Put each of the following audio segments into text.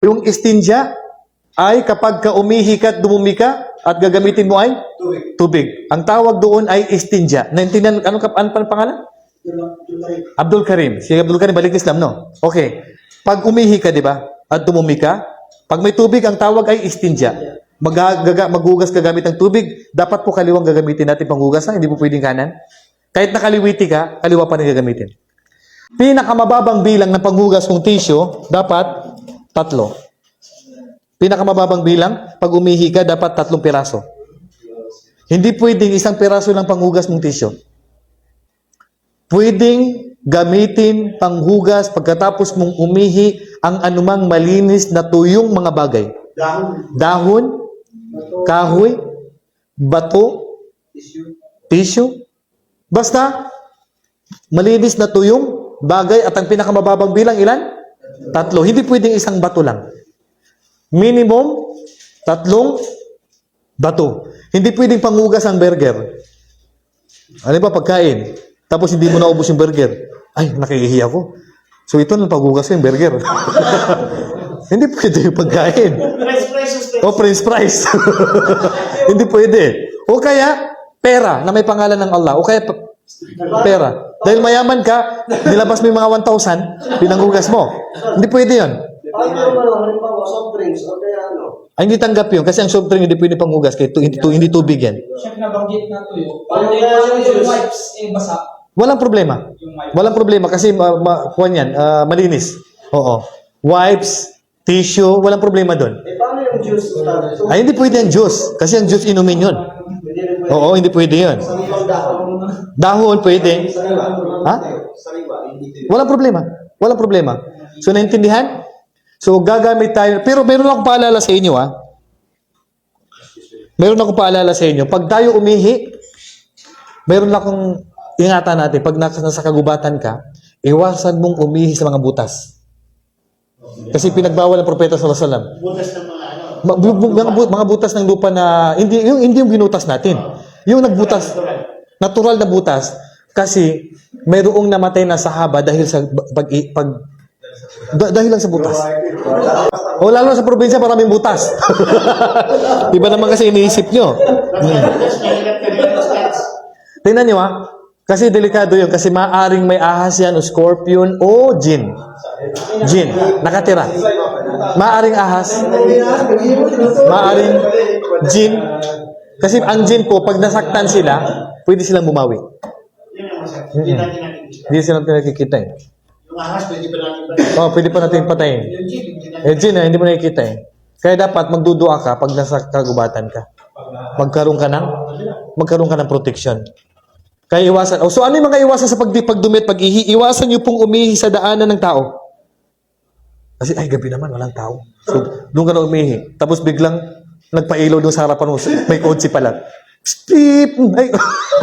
Yung istinja ay kapag ka umihi ka at dumumi ka at gagamitin mo ay Tubig. tubig. Ang tawag doon ay istinja. Naintindihan, anong kap- ano pa pangalan? Abdul Karim. Si Abdul Karim, balik Islam, no? Okay. Pag umihi ka, di ba? At dumumi ka, pag may tubig, ang tawag ay istinja. Magaga, maghugas ka gamit ng tubig, dapat po kaliwang gagamitin natin panghugas, ha? hindi po pwedeng kanan. Kahit nakaliwiti ka, kaliwa pa rin gagamitin. Pinakamababang bilang ng panghugas ng tissue, dapat tatlo. Pinakamababang bilang, pag umihi ka, dapat tatlong piraso. Hindi pwedeng isang piraso ng panghugas ng tissue. Pwedeng gamitin panghugas pagkatapos mong umihi ang anumang malinis na tuyong mga bagay. Dahon. Dahon, kahoy, bato, Tissue. tissue. Basta, malinis na tuyong bagay at ang pinakamababang bilang ilan? Tatlo. Hindi pwedeng isang bato lang. Minimum, tatlong bato. Hindi pwedeng panghugas ang burger. Ano ba pagkain? Tapos hindi mo naubos yung burger. Ay, nakihihi ako. So ito lang paghugas ko yung burger. hindi pwede yung pagkain. Price, price. O Prince Price. Hindi pwede. O kaya, pera na may pangalan ng Allah. O kaya, pera. Dahil mayaman ka, nilabas mo yung mga 1,000, pinanghugas mo. Hindi pwede yun. Halimbawa soft drinks o kaya ano? Ay, hindi tanggap yun. Kasi ang soft drink hindi pwede panghugas. Kaya tu- hindi, tu- hindi tubig yan. Chef nabanggit na tuyo. Paano Paano yung, wipes eh basa? Walang problema. Walang problema kasi ma, ma, kuwan yan, ah, malinis. Oo. Wipes, tissue, walang problema doon. Eh, paano yung juice? Ay, hindi pwede ang juice. Kasi ang juice inumin yun. Oo, hindi pwede yun. Sariwang dahon. Dahon, pwede. Ha? Walang problema. Walang problema. So, naintindihan? So, gagamit tayo. Pero meron akong paalala sa inyo, ha? Meron akong paalala sa inyo. Pag tayo umihi, meron akong ingatan natin. Pag nasa, nasa kagubatan ka, iwasan mong umihi sa mga butas. Kasi pinagbawal ng propeta sallallahu alaihi wasallam. Butas ng mga ano. Mga, mga butas ng lupa na hindi yung hindi yung binutas natin. Yung nagbutas natural na butas kasi mayroong namatay na sahaba dahil sa pag, pag da- dahil lang sa butas. O lalo sa probinsya maraming butas. Iba naman kasi iniisip nyo. Hmm. Tingnan nyo ha. Kasi delikado yun. Kasi maaring may ahas yan o scorpion o jin. Jin. Nakatira. Maaring ahas. Maaring jin. Kasi ang jin po, pag nasaktan sila, pwede silang bumawi. Yun yung masakit. Hindi natin nakikita. Hindi sila nakikita eh. Yung ahas, pwede pa natin ba? Oh, pwede pa natin patayin. Yung jeep, hindi natin. Eh, jin, eh, hindi mo nakikita eh. Kaya dapat magdudua ka pag nasa kagubatan ka. Magkaroon ka ng magkaroon ka ng protection. Kaya iwasan. Oh, so ano yung mga iwasan sa pagdi pagdumit, pag-ihi? Iwasan niyo pong umihi sa daanan ng tao. Kasi ay gabi naman walang tao. So doon ka na umihi. Tapos biglang nagpailaw doon sa harapan mo. May kotse pala. Steep! Ay.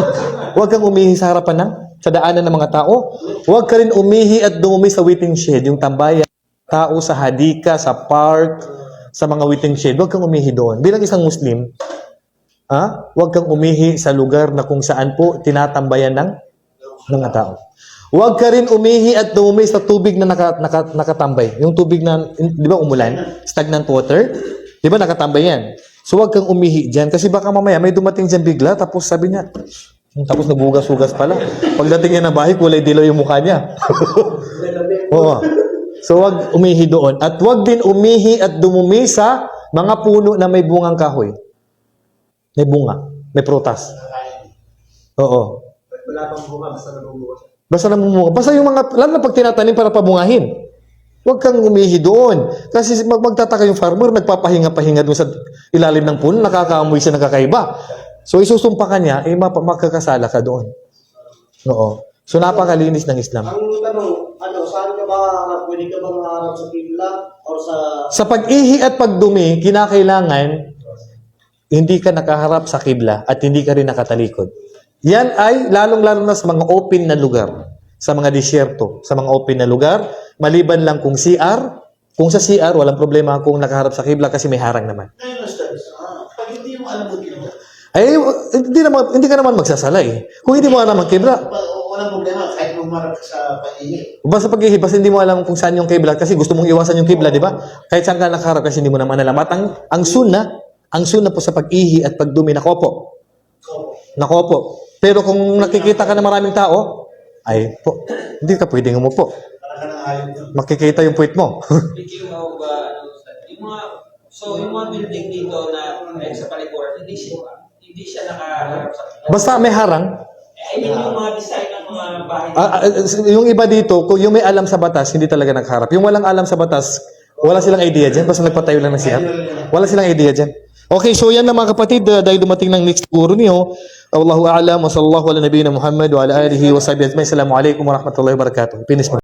Huwag kang umihi sa harapan ng sa daanan ng mga tao. Huwag ka rin umihi at dumumi sa waiting shed, yung tambayan tao sa hadika, sa park, sa mga waiting shed, huwag kang umihi doon. Bilang isang Muslim, ha, huwag kang umihi sa lugar na kung saan po tinatambayan ng mga tao. Huwag ka rin umihi at dumumi sa tubig na naka, naka, nakatambay. Yung tubig na, di ba umulan? Stagnant water? Di ba nakatambay yan? So huwag kang umihi dyan kasi baka mamaya may dumating dyan bigla tapos sabi niya, "Hmm, tapos nagbugas-hugas pala. Pagdating niya ng bahay, kulay dilaw yung mukha niya. Oo. So wag umihi doon. At wag din umihi at dumumi sa mga puno na may bungang kahoy. May bunga. May prutas. Oo. Wala pang bunga, basta nabubunga. Basta namumunga. Basta yung mga, lalo na pag tinatanim para pabungahin. Huwag kang umihi doon. Kasi mag magtataka yung farmer, nagpapahinga-pahinga doon sa ilalim ng puno, nakakaamoy siya ng kakaiba. So isusumpa ka niya, eh map- makakasala ka doon. Oo. So napakalinis ng Islam. Ang tanong, ano, saan ka ba, pwede ka bang harap sa kibla or sa... Sa pag-ihi at pagdumi, kinakailangan hindi ka nakaharap sa kibla at hindi ka rin nakatalikod. Yan ay lalong-lalo na sa mga open na lugar, sa mga disyerto, sa mga open na lugar, maliban lang kung CR, kung sa CR, walang problema kung nakaharap sa kibla kasi may harang naman. Ngayon, Ustaz, ah, pag hindi mo alam mo kibla, Ay, hindi, naman, hindi ka naman magsasala eh. Kung hindi mo alam ang kibla, walang problema, kahit mo umarap ka sa pag-ihi. Basta pag basta hindi mo alam kung saan yung kibla kasi gusto mong iwasan yung kibla, di ba? Kahit saan ka nakaharap kasi hindi mo naman alam. At ang, ang sunna, ang sunna po sa pag-ihi at pagdumi, nakopo. Opo. Nakopo. Pero kung nakikita ka ng maraming tao, ay po, hindi ka pwedeng umupo. Makikita yung puwit mo. Speaking of, uh, yung mga, so yung mga building dito na eh, sa palikuran, hindi siya, hindi siya nakaharap sa Basta may harang. I mean, yung mga design ng mga bahay Ah, ah, yung iba dito, kung yung may alam sa batas, hindi talaga nagharap. Yung walang alam sa batas, wala silang idea dyan. Basta nagpatayo lang ng siya. Wala silang idea dyan. Okay, so yan na mga kapatid, uh, dahil dumating ng next guru niyo, Allahu a'lam wa sallallahu ala nabiyina Muhammad wa ala alihi wa sahbihi ajma'in. Assalamu alaikum wa rahmatullahi wa barakatuh. Finish mo.